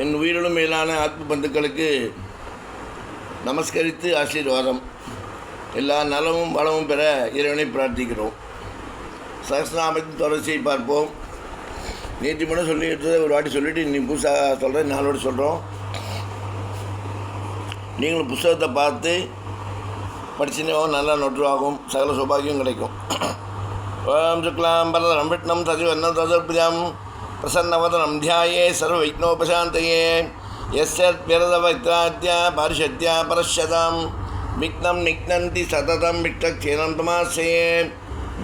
என் உயிரிலும் மேலான ஆத்ம பந்துக்களுக்கு நமஸ்கரித்து ஆசீர்வாதம். எல்லா நலமும் வளமும் பெற இறைவனை பிரார்த்திக்கிறோம். சகஸ்நாமத்தின் தொடர்ச்சியை பார்ப்போம். நேற்று மட்டும் எடுத்ததை ஒரு வாட்டி சொல்லிவிட்டு இன்னைக்கு புதுசாக சொல்கிறேன் நாளோடு சொல்கிறோம் நீங்களும் புஸ்தகத்தை பார்த்து படிச்சுனோ நல்லா நொற்றுவாகும். சகல சௌபாகியம் கிடைக்கும். ஓம் சுக்லாம் பரதரம் விட்னம் ததிவன்னம் ததுர்பிஜம் प्रसन्नवदनं ध्याये सर्वविघ्नोपशान्तये यस्य व्यरदवक्त्राद्या पारिषद्या परश्यतां विघ्नं निघ्नन्ति सततं विक्तक्षीणं तमाश्रये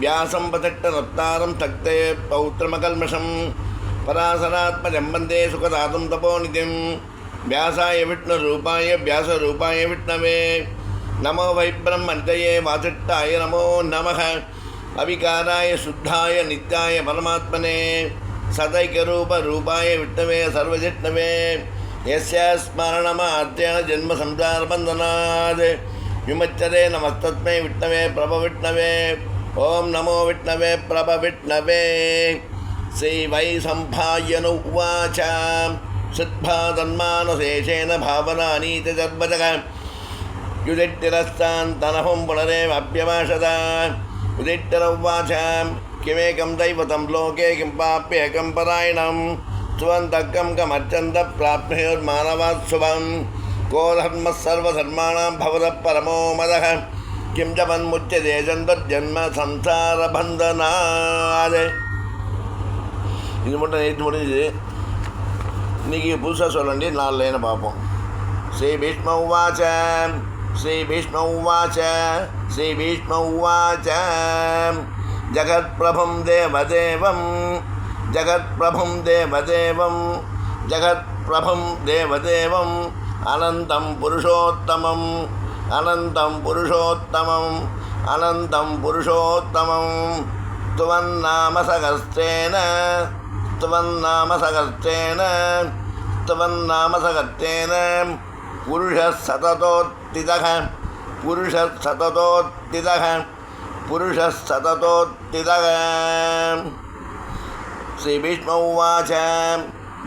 व्यासं प्रसक्तरत्तारं तक्ते पौत्रमकल्मषं परासरात्मजं वंदे सुखदातं तपोनिधिं व्यासाय विष्णुरूपाय व्यासरूपाय विष्णवे नमो वै ब्रह्मन्तये वासिट्टाय नमो नमः अविकाराय शुद्धाय नित्याय परमात्मने सदैकरूपरूपाय विष्णवे सर्वजिष्णवे यस्य स्मरणमाद्येन जन्मसंसारबन्धनात् विमुच्यते नमस्तस्मै विष्णवे प्रभविष्णवे ॐ नमो विष्णवे प्रभविष्णवे श्रीवै सम्भायनु उवाच सिद्धादन्मानशेषेण भावनानि च जन्मजः युधिष्ठिरस्तान् तनहुं पुनरेवाप्यमाशत युधिष्ठिर उवाच கிமேகம் தெய்வதம் லோகே கிம் பாப்பியகம் பராயணம் சுவந்தக்கம் கமர்ச்சந்த பிராப்தியோர்மானவாத் சுபம் கோ தர்ம சர்வதர்மாணாம் பவத பரமோ மதக கிம் ஜபன்முச்சதே ஜன்ம சம்சார பந்தனாதே இது மட்டும் நேற்று முடிஞ்சு இன்றைக்கி புதுசாக சொல்ல வேண்டிய நாலு லைனை பார்ப்போம்? ஸ்ரீ பீஷ்ம உவாச்ச ஸ்ரீ பீஷ்ம உவாச்ச ஸ்ரீ பீஷ்ம உவாச்ச. जगत्प्रभुं देवदेवं जगत्प्रभुं देवदेवं जगत्प्रभुं देवदेवम् अनन्तं पुरुषोत्तमम् अनन्तं पुरुषोत्तमम् अनन्तं पुरुषोत्तमं त्वन्नामसहस्रेण त्वन्नामसहस्रेण त्वन्नामसहस्रेण पुरुषः सततोत्थितः पुरुषः सततोत्थितः पुरुषः सततोत्थितः श्रीभीष्म उवाच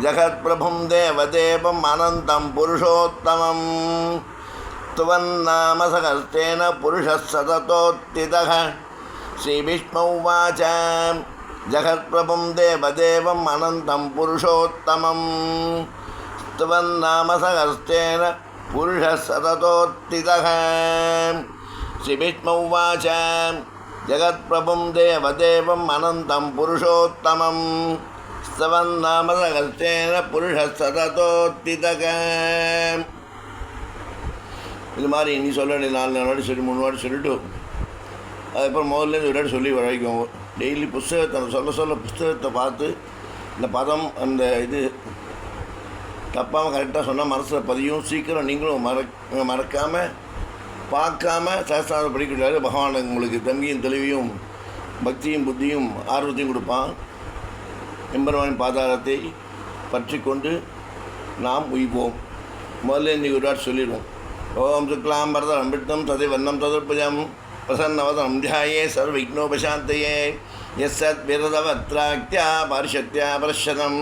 जगत्प्रभुं देवदेवम् अनन्तं पुरुषोत्तमं त्वन्नामसगर्तेन पुरुषः सततोत्थितः श्रीभीष्म उवाच जगत्प्रभुं देवदेवम् अनन्तं पुरुषोत्तमं स्तुवन्नामसहस्तेन पुरुषः सततोत्थितः श्रीभीष्म उवाच जगत्प्रभुं देवदेवम् अनन्तं पुरुषोत्तमं स्तवन्नामसहस्तेन पुरुषः सततोत्थितः இது மாதிரி இனி சொல்ல வேண்டிய நாலு நாலு வாட்டி சொல்லி மூணு வாட்டி சொல்லிட்டு அதுக்கப்புறம் முதல்ல ஒரு வாட்டி சொல்லி வரைக்கும் டெய்லி புஸ்தகத்தை சொல்ல சொல்ல புஸ்தகத்தை பார்த்து இந்த பதம் அந்த இது தப்பாமல் கரெக்டாக சொன்னால் மனசில் பதியும் சீக்கிரம் நீங்களும் மற மறக்காமல் பார்க்காம சாஸ்திரம் படிக்கிறாரு பகவான் உங்களுக்கு தங்கியும் தெளிவையும் பக்தியும் புத்தியும் ஆர்வத்தையும் கொடுப்பான். எம்பெருமானின் பாதாரத்தை பற்றி கொண்டு நாம் உய்வோம். முதல்ல இன்றைக்கி ஒரு வாட் சொல்லிடுவோம். ஓம் சுக்லாம் பரதம் அமிர்தம் ததை வண்ணம் ததற்பஜம் பிரசன்னவதம் தியாயே சர்வ விக்னோபசாந்தையே எஸ் சத் விரதவத்ராக்தியா பரிஷத்யா பரிஷதம்.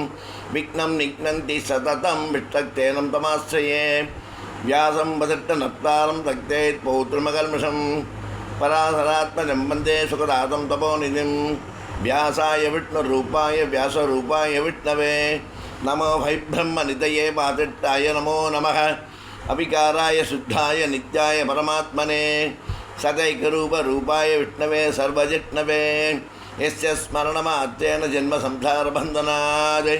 விக்னம் நிக்னந்தி சததம் விஷ்டக்தேனம் தமாஸ்ரயே. வியாசம் வசிட்ட நப்தாரம் தக்தேத் பௌத்திரமகல்மிஷம் பராசராத்மஜம் வந்தே சுகராதம் தபோநிதிம் வியாசாய விஷ்ணுரூபாய வியாசரூபாய விஷ்ணவே நமோ வைப்ரம்ம நிதையே பாதிட்டாய நமோ நம அபிகாராய சுத்தாய நித்யாய பரமாத்மனே சதைக்கரூபரூபாய விஷ்ணவே சர்வஜிஷ்ணவே எஸ்ய ஸ்மரணமாத்தேன ஜென்மசம்சாரபந்தனாத்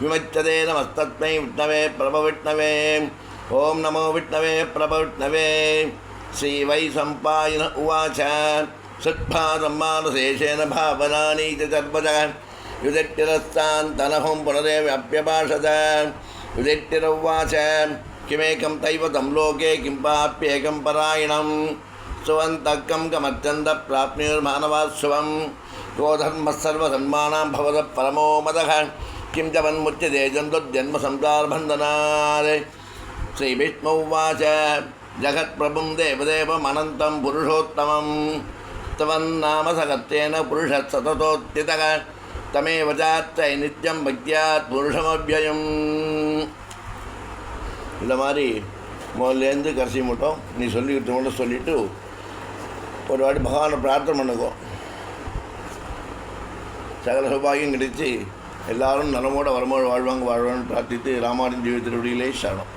விமச்சதே நமஸ்தத்மை விஷ்ணவே பிரபவிஷ்ணவே ॐ नमो विष्णवे प्रभविष्णवे श्रीवै सम्पायन उवाच सुद्भासम्मानशेषेण भावनानि च सर्वतः युधिष्ठिरस्तान्तनहुं पुनरेव्यप्यभाषत युधिष्ठिर उवाच किमेकं दैवतं लोके किं पाप्येकं परायणं सुवन्तकं कमत्यन्त प्राप्नुर्मानवात् शुभं यो धर्मः सर्वधर्माणां भवतः परमो मदः किं च वन्मुच्यते जन्तुर्जन्मसंसारबन्धनात् ஸ்ரீவிஷ்ணு உவாச்ச தேவதேவம் அனந்தம் புருஷோத்தமம். தவன்னாம சகத்தேன புருஷத் சததோத்திதக தமேவ சாத்தை நித்தியம் பக்தியாத் புருஷமபியம் இந்த மாதிரி முதல்லேருந்து கடைசி மட்டும் நீ சொல்லிக்கிட்டு மட்டும் சொல்லிவிட்டு ஒரு வாட்டி பகவானை பிரார்த்தனை பண்ணுங்கோ. சகல சுபாகியம் கிடைச்சி எல்லாரும் நலமோட வரமோடு வாழ்வாங்க வாழ்வான்னு பிரார்த்தித்து ராமாயணம் ஜீவித்திருவடியிலே சரணம்